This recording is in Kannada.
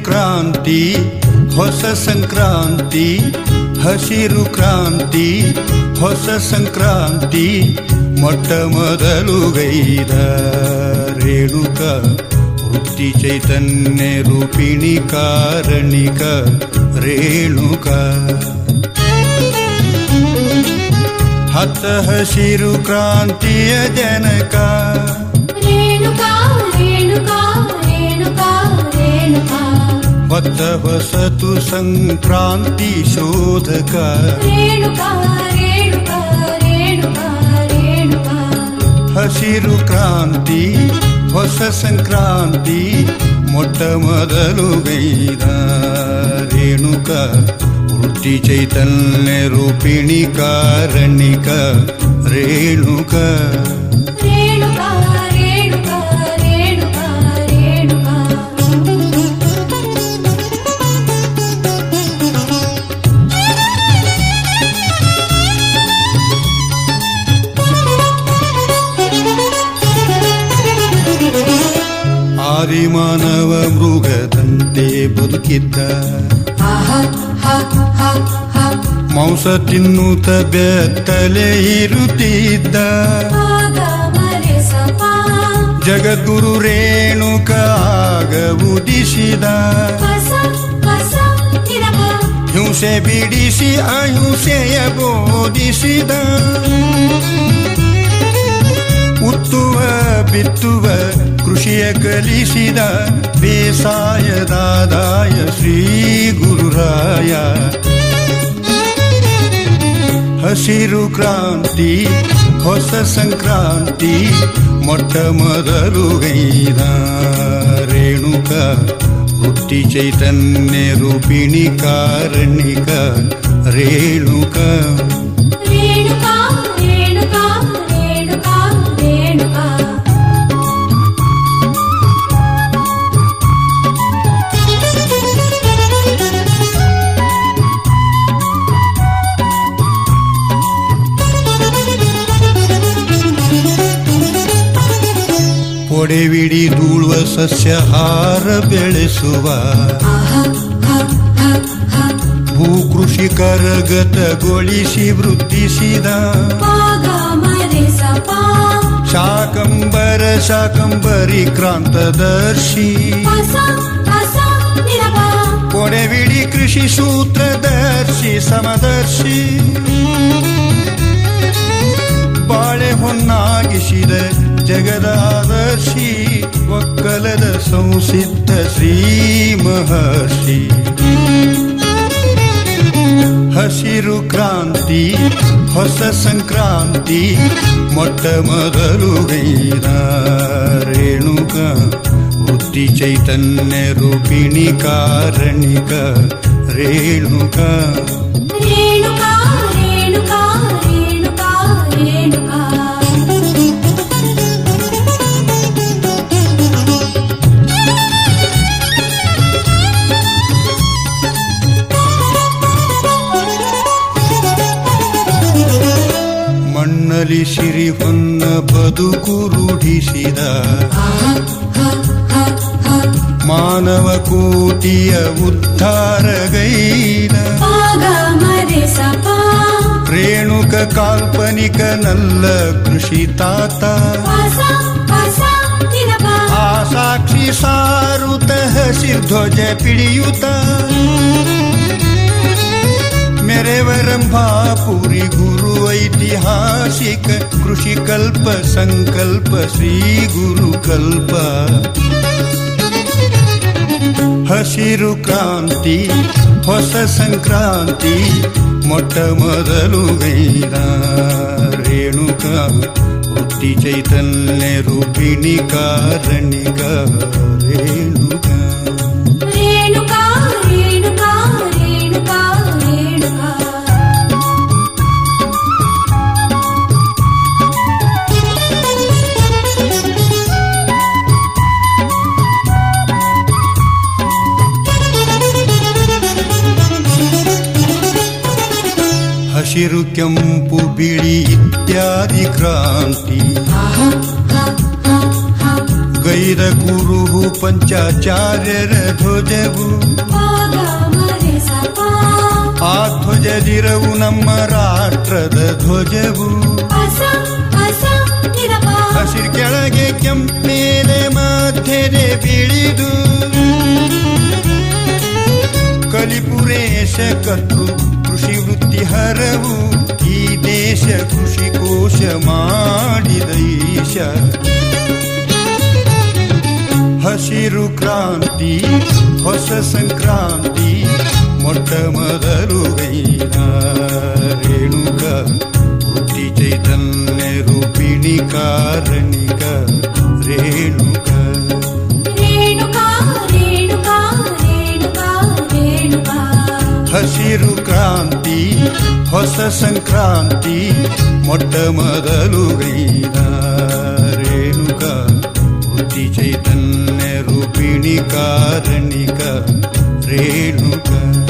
ಹಸಿರು ಕ್ರಾಂತಿ ಹೊಸ ಸಂಕ್ರಾಂತಿ ಹಸಿರು ಕ್ರಾಂತಿ ಹೊಸ ಸಂಕ್ರಾಂತಿ ಮೊಟ್ಟ ಮೊದಲು ಗೈದ ರೇಣುಕ ವೃತ್ತಿ ಚೈತನ್ಯ ರೂಪಿಣಿ ಕಾರಣಿಕ ರೇಣುಕ ಹತ್ತ ಹಸಿರು ಕ್ರಾಂತಿಯ ಜನಕ ರೇಣುಕಾ ರೇಣುಕಾ ರೇಣುಕಾ ರೇಣುಕಾ ಹೊತ್ತ ಹೊಸತು ಸಂಕ್ರಾಂತಿ ಶೋಧಕ ರೇಣುಕಾ ರೇಣುಕಾ ರೇಣುಕಾ ರೇಣುಕಾ ಹಸಿರು ಕ್ರಾಂತಿ ಹೊಸ ಸಂಕ್ರಾಂತಿ ಮೊಟ್ಟ ಮೊದಲು ಗೈದ ರೇಣುಕ ವೃತ್ತಿ ಚೈತನ್ಯ ರೂಪಿಣಿ ಕಾರಣಿಕ ರೇಣುಕ ರೇಣುಕಾ ಆದಿಮಾನವ ಮೃಗದಂತೆ ಬದುಕಿದ್ದ. ಮಾಂಸ ತಿನ್ನುತ್ತ ಬೆತ್ತಲೆ ಇರುತ್ತಿದ್ದ. ಜಗದ್ಗುರು ರೇಣುಕ ಆಗ ಉದಿಸಿದ. ಹಿಂಸೆ ಬಿಡಿಸಿ ಅಹಿಂಸೆಯ ಬೋಧಿಸಿದ. ಉತ್ತುವ ಬಿತ್ತುವ, ಕೃಷಿಯ ಕಲಿಸಿದ ಬೇಸಾಯದಾದಾಯ ಶ್ರೀ ಗುರುರಾಯ. ಹಸಿರು ಕ್ರಾಂತಿ, ಹೊಸ ಸಂಕ್ರಾಂತಿ, ಮೊಟ್ಟ ಮೊದಲು ಗೈದ ರೇಣುಕ, ಹುಟ್ಟಿ ಚೈತನ್ಯ ರೂಪಿಣಿ ಕಾರಣಿಕ ರೇಣುಕ ಒಡೆವಿಡಿ ಧೂಳುವ ಸಸ್ಯಹಾರ ಬೆಳೆಸುವ. ಭೂ ಹಾ ಹಾ ಹಾ ಭೂಕೃಷಿಕರ ಗತಗೊಳಿಸಿ ವೃದ್ಧಿಸಿದ. ಶಾಕಂಬರ ಶಾಕಂಬರಿ ಕ್ರಾಂತದರ್ಶಿ. ಕೊಡೆವಿಡಿ ಕೃಷಿ ಸೂತ್ರದರ್ಶಿ ಸಮದರ್ಶಿ. ಹೊನ್ನಾಗಿಸಿದ ಜಗದಾದರ್ಶಿ ಒಕ್ಕಲದ ಸಂಸಿದ್ಧ ಶ್ರೀ ಮಹರ್ಷಿ. ಹಸಿರು ಕ್ರಾಂತಿ, ಹೊಸ ಸಂಕ್ರಾಂತಿ, ಮೊಟ್ಟ ರೇಣುಕ, ಬುದ್ಧಿ ಚೈತನ್ಯ ರೂಪಿಣಿ ಕಾರಣಿಕ ರೇಣುಕ ರೇಣುಕಾ. ಶಿರಿ ಹೊನ್ನ ಬದುಕು ರೂಢಿಸಿದ. ಮಾನವ ಕೋಟಿಯ ಉದ್ಧಾರಗೈದ ಆಗ ಕಾಲ್ಪನಿಕ ರೇಣುಕ ಕಾಲ್ಪನಿಕನಲ್ಲ ಕೃಷಿ ತಾತ. ಆ ಸಾಕ್ಷಿ ಸಾರುತ ಹಸಿರ್ಧ್ವಜ ಪಿಡಿಯುತ್ತ ಮೆರೆವರಂಭಾಪುರಿ ಗುರು ಐತಿಹಾಸಿಕ ಕೃಷಿ ಕಲ್ಪ, ಸಂಕಲ್ಪ, ಶ್ರೀ ಗುರು ಕಲ್ಪ. ಹಸಿರು ಕ್ರಾಂತಿ, ಹೊಸ ಸಂಕ್ರಾಂತಿ, ಮೊಟ್ಟ ಮೊದಲು ಗೈದ ರೇಣುಕ ಬುದ್ಧಿ ಚೈತನ್ಯ ರೂಪಿಣಿ ಕಾರಣಿಕ ರೇಣುಕ ರೇಣುಕಾ. ಹಸಿರು ಕೆಂಪು ಬಿಳಿ ಇತ್ಯಾದಿ ಕ್ರಾಂತಿ. ಗೈರ ಕುರುಹು ಪಂಚಾಚಾರ್ಯರ ಧ್ವಜವು. ಆ ಧ್ವಜದಿರವು ನಮ್ಮ ರಾಷ್ಟ್ರದ ಧ್ವಜವು. ಹಸಿರು ಕೆಳಗೆ ಕೆಂಪೇಲೆ ಮಧ್ಯೆ ಬೀಳಿದು. ಕಲಿಪುರೇಶ ಕರ್ತೃ ಕೃಷಿ ವೃತ್ತಿ ಹರವು ಈ ದೇಶ ಕೃಷಿ ಕೋಶ ಮಾಡಿದ ಈಶ. ಹಸಿರು ಕ್ರಾಂತಿ, ಹೊಸ ಸಂಕ್ರಾಂತಿ, ಮೊಟ್ಟ ರೇಣುಕ ಬುದ್ಧಿ ಚೈತನ್ಯ ರೂಪಿಣಿ ಕಾರಣಿಕ ರೇಣುಕ ರೇಣುಕಾ. ಹಸಿರು ಕ್ರಾಂತಿ ಹೊಸ ಸಂಕ್ರಾಂತಿ ಮೊಟ್ಟ ಮೊದಲು ಗೈನ ರೇಣುಕ ಬುದ್ಧಿ ಚೈತನ್ಯ ರೂಪಿಣಿ ಕಾರಣಿಕ ರೇಣುಕ ರೇಣು